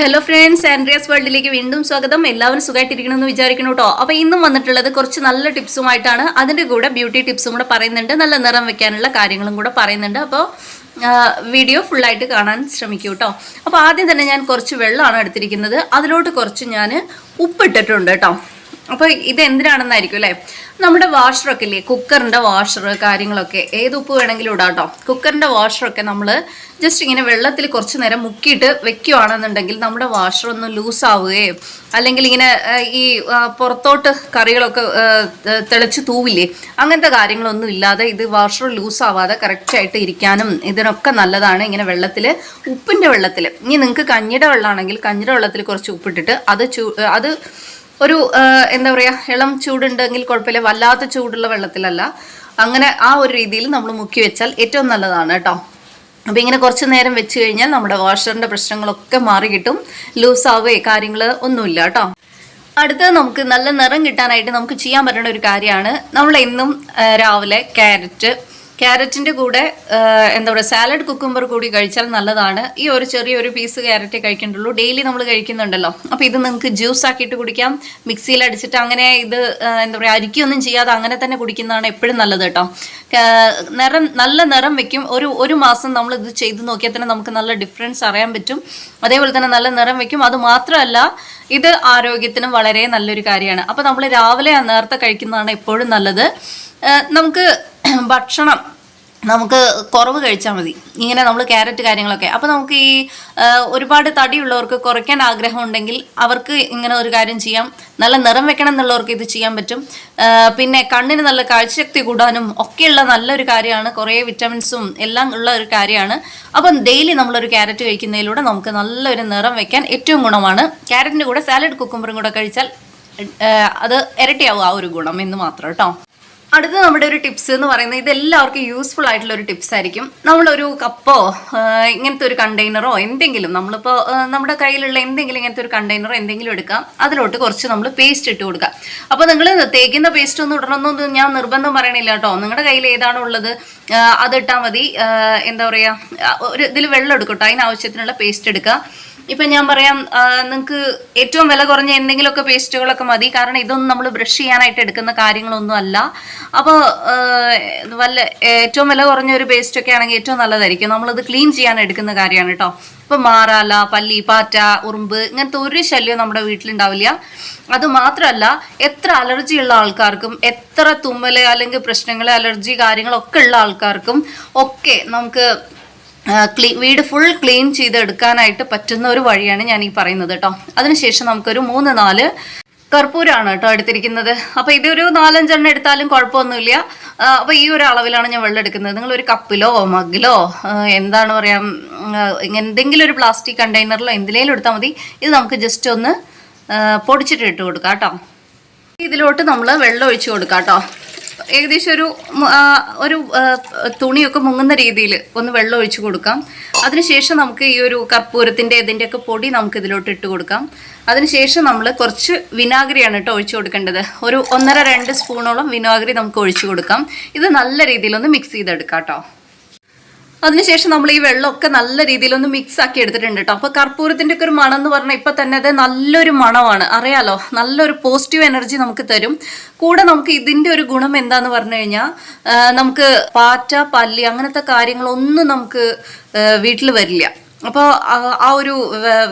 Hello friends Andreas വേൾഡിലേക്ക് വീണ്ടും സ്വാഗതം. എല്ലാവരും സുഖമായിട്ടിരിക്കണമെന്ന് വിചാരിക്കണം കേട്ടോ അപ്പോൾ ഇന്നും വന്നിട്ടുള്ളത് കുറച്ച് നല്ല ടിപ്സുമായിട്ടാണ്. അതിന്റെ കൂടെ ബ്യൂട്ടി ടിപ്സും കൂടെ പറയുന്നുണ്ട്. നല്ല നിറം വെക്കാനുള്ള കാര്യങ്ങളും കൂടെ പറയുന്നുണ്ട്. അപ്പോൾ വീഡിയോ ഫുള്ളായിട്ട് കാണാൻ ശ്രമിക്കൂ കേട്ടോ അപ്പോൾ ആദ്യം തന്നെ ഞാൻ കുറച്ച് വെള്ളമാണ് എടുത്തിരിക്കുന്നത്. അതിലോട്ട് കുറച്ച് ഞാൻ ഉപ്പിട്ടിട്ടുണ്ട് കേട്ടോ അപ്പോൾ ഇത് എന്തിനാണെന്നായിരിക്കും അല്ലേ നമ്മുടെ വാഷറൊക്കെ ഇല്ലേ കുക്കറിന്റെ വാഷർ കാര്യങ്ങളൊക്കെ. ഏത് ഉപ്പ് വേണമെങ്കിലും ഇടാം കേട്ടോ കുക്കറിന്റെ വാഷറൊക്കെ നമ്മൾ ജസ്റ്റ് ഇങ്ങനെ വെള്ളത്തിൽ കുറച്ച് നേരം മുക്കിയിട്ട് വെക്കുകയാണെന്നുണ്ടെങ്കിൽ നമ്മുടെ വാഷർ ഒന്ന് ലൂസ് അല്ലെങ്കിൽ ഇങ്ങനെ ഈ പുറത്തോട്ട് കറികളൊക്കെ തെളിച്ച് തൂവില്ലേ? അങ്ങനത്തെ കാര്യങ്ങളൊന്നും ഇല്ലാതെ ഇത് വാഷർ ലൂസ് ആവാതെ കറക്റ്റായിട്ട് ഇരിക്കാനും ഇതിനൊക്കെ നല്ലതാണ് ഇങ്ങനെ വെള്ളത്തിൽ ഉപ്പിന്റെ വെള്ളത്തിൽ. ഇനി നിങ്ങൾക്ക് കഞ്ഞിയുടെ വെള്ളമാണെങ്കിൽ കഞ്ഞിയുടെ വെള്ളത്തിൽ കുറച്ച് ഉപ്പിട്ടിട്ട് അത് അത് ഒരു എന്താ പറയുക ഇളം ചൂടുണ്ടെങ്കിൽ കുഴപ്പമില്ല വല്ലാത്ത ചൂടുള്ള വെള്ളത്തിലല്ല. അങ്ങനെ ആ ഒരു രീതിയിൽ നമ്മൾ മുക്കി വെച്ചാൽ ഏറ്റവും നല്ലതാണ് കേട്ടോ. അപ്പോൾ ഇങ്ങനെ കുറച്ച് നേരം വെച്ച് കഴിഞ്ഞാൽ നമ്മുടെ വാഷറിന്റെ പ്രശ്നങ്ങളൊക്കെ മാറി കിട്ടും. ലൂസ് ആവുകയോ കാര്യങ്ങൾ ഒന്നുമില്ല കേട്ടോ. അടുത്തത് നമുക്ക് നല്ല നിറം കിട്ടാനായിട്ട് നമുക്ക് ചെയ്യാൻ പറ്റുന്ന ഒരു കാര്യമാണ്. നമ്മൾ എന്നും രാവിലെ ക്യാരറ്റ് ക്യാരറ്റിന്റെ കൂടെ എന്താ പറയുക സാലഡ് കുക്കുംബർ കൂടി കഴിച്ചാൽ നല്ലതാണ്. ഈ ഒരു ചെറിയൊരു പീസ് ക്യാരറ്റ് കഴിക്കേണ്ടുള്ളൂ. ഡെയിലി നമ്മൾ കഴിക്കുന്നുണ്ടല്ലോ. അപ്പോൾ ഇത് നിങ്ങൾക്ക് ജ്യൂസ് ആക്കിയിട്ട് കുടിക്കാം. മിക്സിയിൽ അടിച്ചിട്ട് അങ്ങനെ ഇത് എന്താ പറയുക അരിക്കൊന്നും ചെയ്യാതെ അങ്ങനെ തന്നെ കുടിക്കുന്നതാണ് എപ്പോഴും നല്ലത് കേട്ടോ. നിറം നല്ല നിറം വെക്കും. ഒരു ഒരു മാസം നമ്മൾ ഇത് ചെയ്ത് നോക്കിയാൽ തന്നെ നമുക്ക് നല്ല ഡിഫറൻസ് അറിയാൻ പറ്റും. അതേപോലെ തന്നെ നല്ല നിറം വെക്കും. അത് മാത്രമല്ല ഇത് ആരോഗ്യത്തിനും വളരെ നല്ലൊരു കാര്യമാണ്. അപ്പോൾ നമ്മൾ രാവിലെ നേരത്തെ കഴിക്കുന്നതാണ് എപ്പോഴും നല്ലത്. നമുക്ക് ഭക്ഷണം നമുക്ക് കുറവ് കഴിച്ചാൽ മതി. ഇങ്ങനെ നമ്മൾ ക്യാരറ്റ് കാര്യങ്ങളൊക്കെ. അപ്പോൾ നമുക്ക് ഈ ഒരുപാട് തടിയുള്ളവർക്ക് കുറയ്ക്കാൻ ആഗ്രഹം ഉണ്ടെങ്കിൽ അവർക്ക് ഇങ്ങനെ ഒരു കാര്യം ചെയ്യാം. നല്ല നിറം വെക്കണം എന്നുള്ളവർക്ക് ഇത് ചെയ്യാൻ പറ്റും. പിന്നെ കണ്ണിന് നല്ല കാഴ്ചശക്തി കൂടാനും ഒക്കെയുള്ള നല്ലൊരു കാര്യമാണ്. കുറേ വിറ്റമിൻസും എല്ലാം ഉള്ള ഒരു കാര്യമാണ്. അപ്പം ഡെയിലി നമ്മളൊരു ക്യാരറ്റ് കഴിക്കുന്നതിലൂടെ നമുക്ക് നല്ലൊരു നിറം വെക്കാൻ ഏറ്റവും ഗുണമാണ്. ക്യാരറ്റിന്റെ കൂടെ സാലഡ് കുക്കുമ്പറും കൂടെ കഴിച്ചാൽ അത് ഇരട്ടിയാവും ആ ഒരു ഗുണം എന്ന് മാത്രം കേട്ടോ. അടുത്ത നമ്മുടെ ഒരു ടിപ്സ് എന്ന് പറയുന്നത് ഇതെല്ലാവർക്കും യൂസ്ഫുൾ ആയിട്ടുള്ള ഒരു ടിപ്സ് ആയിരിക്കും. നമ്മളൊരു കപ്പോ ഇങ്ങനത്തെ ഒരു കണ്ടെയ്നറോ എന്തെങ്കിലും നമ്മളിപ്പോൾ നമ്മുടെ കയ്യിലുള്ള എന്തെങ്കിലും ഇങ്ങനത്തെ ഒരു കണ്ടെയ്നറോ എന്തെങ്കിലും എടുക്കാം. അതിലോട്ട് കുറച്ച് നമ്മൾ പേസ്റ്റ് ഇട്ട് കൊടുക്കാം അപ്പോൾ നിങ്ങൾ തേക്കുന്ന പേസ്റ്റ് ഒന്നും ഇടണമെന്നൊന്നും ഞാൻ നിർബന്ധം പറയണില്ല കേട്ടോ. നിങ്ങളുടെ കയ്യിൽ ഏതാണോ ഉള്ളത് അത് അതിട്ടാൽ മതി. എന്താ പറയുക ഒരു ഇതിൽ വെള്ളം എടുക്കട്ടോ. അതിനാവശ്യത്തിനുള്ള പേസ്റ്റ് എടുക്കുക. ഇപ്പം ഞാൻ പറയാം നിങ്ങൾക്ക് ഏറ്റവും വില കുറഞ്ഞ എന്തെങ്കിലുമൊക്കെ പേസ്റ്റുകളൊക്കെ മതി. കാരണം ഇതൊന്നും നമ്മൾ ബ്രഷ് ചെയ്യാനായിട്ട് എടുക്കുന്ന കാര്യങ്ങളൊന്നും അല്ല. അപ്പോൾ വല്ല ഏറ്റവും വില കുറഞ്ഞ ഒരു പേസ്റ്റൊക്കെ ആണെങ്കിൽ ഏറ്റവും നല്ലതായിരിക്കും. നമ്മളത് ക്ലീൻ ചെയ്യാൻ എടുക്കുന്ന കാര്യമാണ് കേട്ടോ ഇപ്പം മാറാല പല്ലി പാറ്റ ഉറുമ്പ് ഇങ്ങനത്തെ ഒരു ശല്യവും നമ്മുടെ വീട്ടിലുണ്ടാവില്ല. അത് മാത്രമല്ല എത്ര അലർജി ഉള്ള ആൾക്കാർക്കും എത്ര തുമ്മൽ അല്ലെങ്കിൽ പ്രശ്നങ്ങൾ അലർജി കാര്യങ്ങളൊക്കെ ഉള്ള ആൾക്കാർക്കും ഒക്കെ നമുക്ക് ക്ലീ വീട് ഫുൾ ക്ലീൻ ചെയ്തെടുക്കാനായിട്ട് പറ്റുന്ന ഒരു വഴിയാണ് ഞാൻ ഈ പറയുന്നത് കേട്ടോ അതിനുശേഷം നമുക്കൊരു മൂന്ന് നാല് കർപ്പൂരമാണ് കേട്ടോ എടുത്തിരിക്കുന്നത്. അപ്പോൾ ഇതൊരു നാലഞ്ചെണ്ണം എടുത്താലും കുഴപ്പമൊന്നുമില്ല. അപ്പോൾ ഈ ഒരു അളവിലാണ് ഞാൻ വെള്ളം എടുക്കുന്നത്. നിങ്ങൾ ഒരു കപ്പിലോ മഗ്ഗിലോ എന്താണ് പറയാം എന്തെങ്കിലും ഒരു പ്ലാസ്റ്റിക് കണ്ടെയ്നറിലോ എന്തിലേലും എടുത്താൽ മതി. ഇത് നമുക്ക് ജസ്റ്റ് ഒന്ന് പൊടിച്ചിട്ട് ഇട്ട് കൊടുക്കാം കേട്ടോ ഇതിലോട്ട് നമ്മൾ വെള്ളം ഒഴിച്ചു കൊടുക്കാം കേട്ടോ ഏകദേശം ഒരു ഒരു തുണിയൊക്കെ മുങ്ങുന്ന രീതിയിൽ ഒന്ന് വെള്ളം ഒഴിച്ച് കൊടുക്കാം. അതിനുശേഷം നമുക്ക് ഈ ഒരു കർപ്പൂരത്തിന്റെ ഇതിന്റെയൊക്കെ പൊടി നമുക്ക് ഇതിലോട്ട് ഇട്ട് കൊടുക്കാം. അതിനുശേഷം നമ്മൾ കുറച്ച് വിനാഗിരിയാണ് കേട്ടോ ഒഴിച്ചു കൊടുക്കേണ്ടത്. ഒരു ഒന്നര രണ്ട് സ്പൂണോളം വിനാഗിരി നമുക്ക് ഒഴിച്ചു കൊടുക്കാം. ഇത് നല്ല രീതിയിലൊന്ന് മിക്സ് ചെയ്തെടുക്കാം കേട്ടോ. അതിനുശേഷം നമ്മൾ ഈ വെള്ളമൊക്കെ നല്ല രീതിയിൽ ഒന്ന് മിക്സ് ആക്കി എടുത്തിട്ടുണ്ട് കേട്ടോ അപ്പോൾ കർപ്പൂരത്തിന്റെ ഒക്കെ ഒരു മണം എന്ന് പറഞ്ഞാൽ ഇപ്പം തന്നെ അത് നല്ലൊരു മണമാണ്. അറിയാലോ? നല്ലൊരു പോസിറ്റീവ് എനർജി നമുക്ക് തരും. കൂടെ നമുക്ക് ഇതിന്റെ ഒരു ഗുണം എന്താന്ന് പറഞ്ഞു കഴിഞ്ഞാൽ നമുക്ക് പാറ്റ പല്ലി അങ്ങനത്തെ കാര്യങ്ങളൊന്നും നമുക്ക് വീട്ടിൽ വരില്ല. അപ്പോൾ ആ ഒരു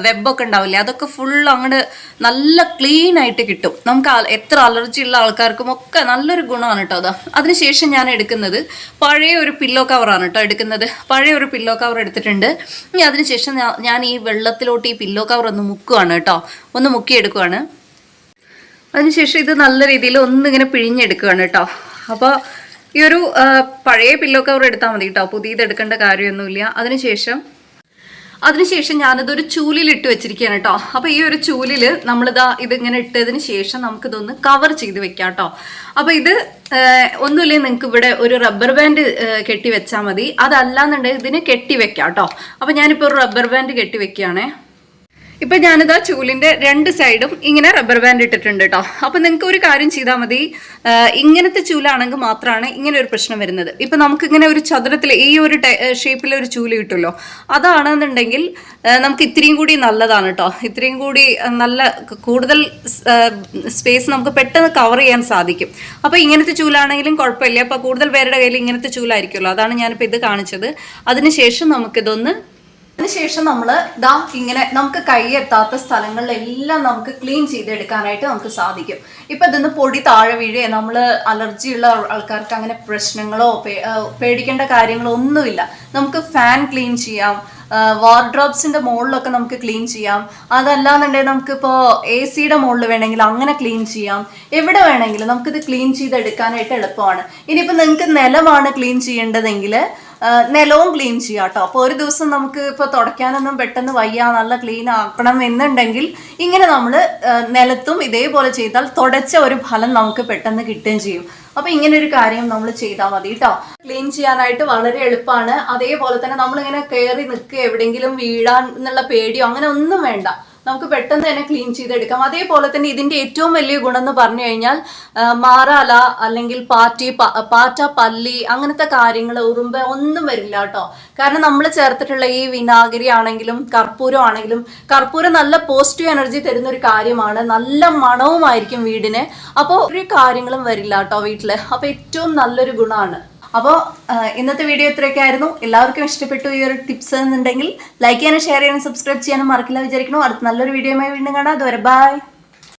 വെബൊക്കെ ഉണ്ടാവില്ലേ അതൊക്കെ ഫുൾ അങ്ങോട്ട് നല്ല ക്ലീൻ ആയിട്ട് കിട്ടും. നമുക്ക് എത്ര അലർജി ഉള്ള ആൾക്കാർക്കും ഒക്കെ നല്ലൊരു ഗുണമാണ് കേട്ടോ അത്. അതിനുശേഷം ഞാൻ എടുക്കുന്നത് പഴയ ഒരു പില്ലോ കവറാണ് കേട്ടോ എടുക്കുന്നത്. പഴയ ഒരു പില്ലോ കവർ എടുത്തിട്ടുണ്ട്. ഇനി അതിനുശേഷം ഞാൻ ഈ വെള്ളത്തിലോട്ട് ഈ പില്ലോ കവർ ഒന്ന് മുക്കുകയാണ് കേട്ടോ ഒന്ന് മുക്കിയെടുക്കുകയാണ് അതിനുശേഷം ഇത് നല്ല രീതിയിൽ ഒന്നിങ്ങനെ പിഴിഞ്ഞെടുക്കുകയാണ് കേട്ടോ അപ്പോൾ ഈ ഒരു പഴയ പില്ലോ കവർ എടുത്താൽ മതി കേട്ടോ പുതിയത് എടുക്കേണ്ട കാര്യമൊന്നുമില്ല. അതിനുശേഷം അതിനുശേഷം ഞാനതൊരു ചൂലിൽ ഇട്ട് വെച്ചിരിക്കുകയാണ് കേട്ടോ. അപ്പോൾ ഈ ഒരു ചൂലിൽ നമ്മളിതാ ഇതിങ്ങനെ ഇട്ടതിന് ശേഷം നമുക്ക് നമുക്കിതൊന്ന് കവർ ചെയ്ത് വെക്കാം കേട്ടോ. അപ്പോൾ ഇത് ഒന്നുമില്ലേ നിങ്ങൾക്ക് ഇവിടെ ഒരു റബ്ബർ ബാൻഡ് കെട്ടി വെച്ചാൽ മതി. അതല്ലാന്നുണ്ടെങ്കിൽ ഇതിന് കെട്ടി വെക്കാം കേട്ടോ. അപ്പോൾ ഞാനിപ്പോൾ ഒരു റബ്ബർ ബാൻഡ് കെട്ടി വെക്കുകയാണേ. ഇപ്പൊ ഞാനിതാ ചൂലിന്റെ രണ്ട് സൈഡും ഇങ്ങനെ റബ്ബർ ബാൻഡ് ഇട്ടിട്ടുണ്ട് കേട്ടോ അപ്പൊ നിങ്ങൾക്ക് ഒരു കാര്യം ചെയ്താൽ മതി. ഇങ്ങനത്തെ ചൂലാണെങ്കിൽ മാത്രമാണ് ഇങ്ങനെ ഒരു പ്രശ്നം വരുന്നത്. ഇപ്പൊ നമുക്ക് ഇങ്ങനെ ഒരു ചതുരത്തിൽ ഈ ഒരു ഷേപ്പിൽ ഒരു ചൂൽ കിട്ടുമല്ലോ അതാണെന്നുണ്ടെങ്കിൽ നമുക്ക് ഇത്രയും കൂടി നല്ലതാണ് കേട്ടോ ഇത്രയും കൂടി നല്ല കൂടുതൽ സ്പേസ് നമുക്ക് പെട്ടെന്ന് കവർ ചെയ്യാൻ സാധിക്കും. അപ്പൊ ഇങ്ങനത്തെ ചൂലാണെങ്കിലും കുഴപ്പമില്ല. അപ്പൊ കൂടുതൽ പേരുടെ കയ്യിൽ ഇങ്ങനത്തെ ചൂലായിരിക്കുമല്ലോ. അതാണ് ഞാനിപ്പോൾ ഇത് കാണിച്ചത്. അതിനുശേഷം നമുക്കിതൊന്ന് അതിനുശേഷം നമ്മൾ ദാ ഇങ്ങനെ നമുക്ക് കൈ എത്താത്ത സ്ഥലങ്ങളിലെല്ലാം നമുക്ക് ക്ലീൻ ചെയ്തെടുക്കാനായിട്ട് നമുക്ക് സാധിക്കും. ഇപ്പൊ ഇതിന്ന് പൊടി താഴെ വീഴേ നമ്മൾ അലർജി ഉള്ള ആൾക്കാർക്ക് അങ്ങനെ പ്രശ്നങ്ങളോ പേടിക്കേണ്ട കാര്യങ്ങളോ ഒന്നുമില്ല. നമുക്ക് ഫാൻ ക്ലീൻ ചെയ്യാം വാർഡ്രോബ്സിന്റെ മുകളിലൊക്കെ നമുക്ക് ക്ലീൻ ചെയ്യാം. അതല്ലാന്നുണ്ടെങ്കിൽ നമുക്കിപ്പോൾ എ സിയുടെ മുകളിൽ വേണമെങ്കിൽ അങ്ങനെ ക്ലീൻ ചെയ്യാം. എവിടെ വേണമെങ്കിലും നമുക്കിത് ക്ലീൻ ചെയ്തെടുക്കാനായിട്ട് എളുപ്പമാണ്. ഇനിയിപ്പോൾ നിങ്ങൾക്ക് നിലമാണ് ക്ലീൻ ചെയ്യേണ്ടതെങ്കിൽ നിലവും ക്ലീൻ ചെയ്യാം കേട്ടോ. അപ്പോൾ ഒരു ദിവസം നമുക്ക് ഇപ്പോൾ തുടയ്ക്കാനൊന്നും പെട്ടെന്ന് വയ്യ നല്ല ക്ലീൻ ആക്കണം എന്നുണ്ടെങ്കിൽ ഇങ്ങനെ നമ്മൾ നിലത്തും ഇതേപോലെ ചെയ്താൽ തുടച്ച ഒരു ഫലം നമുക്ക് പെട്ടെന്ന് കിട്ടുകയും ചെയ്യും. അപ്പോൾ ഇങ്ങനെ ഒരു കാര്യം നമ്മൾ ചെയ്താൽ മതി കേട്ടോ. ക്ലീൻ ചെയ്യാനായിട്ട് വളരെ എളുപ്പമാണ്. അതേപോലെ തന്നെ നമ്മളിങ്ങനെ കയറി നിൽക്കുക എവിടെയെങ്കിലും വീഴാൻ എന്നുള്ള പേടിയോ അങ്ങനെ ഒന്നും വേണ്ട. നമുക്ക് പെട്ടെന്ന് തന്നെ ക്ലീൻ ചെയ്തെടുക്കാം. അതേപോലെ തന്നെ ഇതിന്റെ ഏറ്റവും വലിയ ഗുണം എന്ന് പറഞ്ഞു കഴിഞ്ഞാൽ മാറാല അല്ലെങ്കിൽ പാറ്റി പാറ്റ പല്ലി അങ്ങനത്തെ കാര്യങ്ങൾ ഉറുമ്പ് ഒന്നും വരില്ല കേട്ടോ. കാരണം നമ്മൾ ചേർത്തിട്ടുള്ള ഈ വിനാഗിരി ആണെങ്കിലും കർപ്പൂരം ആണെങ്കിലും കർപ്പൂരം നല്ല പോസിറ്റീവ് എനർജി തരുന്ന ഒരു കാര്യമാണ്. നല്ല മണവുമായിരിക്കും വീടിന്. അപ്പോൾ ഒരു കാര്യങ്ങളും വരില്ല കേട്ടോ വീട്ടിൽ അപ്പോൾ ഏറ്റവും നല്ലൊരു ഗുണമാണ്. അപ്പോൾ ഇന്നത്തെ വീഡിയോ ഇത്രയൊക്കെ ആയിരുന്നു. എല്ലാവർക്കും ഇഷ്ടപ്പെട്ടു ഈ ഒരു ടിപ്സ് എന്നുണ്ടെങ്കിൽ ലൈക്ക് ചെയ്യാനും ഷെയർ ചെയ്യാനും സബ്സ്ക്രൈബ് ചെയ്യാനും മറക്കില്ല വിചാരിക്കണോ അടുത്ത നല്ലൊരു വീഡിയോയുമായി വീണ്ടും കാണാം. അതുവരെ ബൈ